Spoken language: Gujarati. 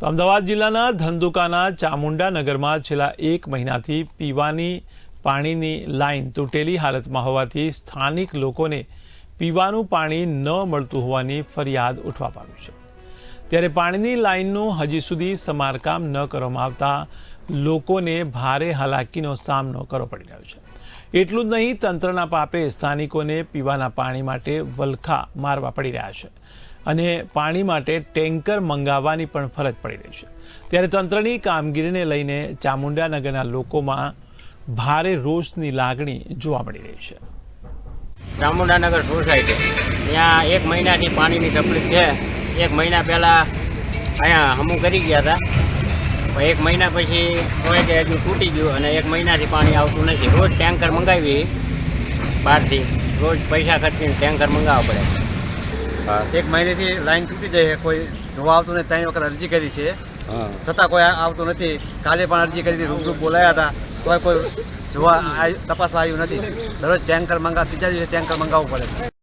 તો અમદાવાદ જિલ્લાના ધંધુકાના ચામુંડા નગરમાં છેલ્લા એક મહિનાથી પીવાની પાણીની લાઇન તૂટેલી હાલતમાં હોવાથી સ્થાનિક લોકોને પીવાનું પાણી ન મળતું હોવાની ફરિયાદ ઉઠવા પામી છે. ત્યારે પાણીની લાઈનનું હજી સુધી સમારકામ ન કરવામાં આવતા લોકોને ભારે હાલાકીનો સામનો કરવો પડી રહ્યો છે. એટલું જ નહીં, તંત્રના પાપે સ્થાનિકોને પીવાના પાણી માટે વલખા મારવા પડી રહ્યા છે. અને પાણી માટે ટેન્કર મંગાવવાની પણ ફરજ પડી રહી છે. ત્યારે તંત્રની કામગીરીને લઈને ચામુંડાનગરના લોકોમાં ભારે રોષની લાગણી જોવા મળી રહી છે. ચામુંડાનગર સોસાયટી. ત્યાં એક મહિનાથી પાણીની તકલીફ છે. એક મહિના પહેલાં અહીંયા હમું કરી ગયા હતા. એક મહિના પછી હોય કે હજુ તૂટી ગયું અને એક મહિનાથી પાણી આવતું નથી. રોજ ટેન્કર મંગાવી બહારથી. રોજ પૈસા ખર્ચીને ટેન્કર મંગાવવા પડે. એક મહિનેથી લાઈન તૂટી જાય છે. કોઈ જોવા આવતું નથી. ત્રણ વખત અરજી કરી છે. છતાં કોઈ આવતું નથી. કાલે પણ અરજી કરી હતી. રૂબરૂ બોલાયા હતા. તો કોઈ જોવા તપાસવા આવ્યું નથી. દરરોજ ટેન્કર મંગા ત્રીજા દિવસે ટેન્કર મંગાવવું પડે.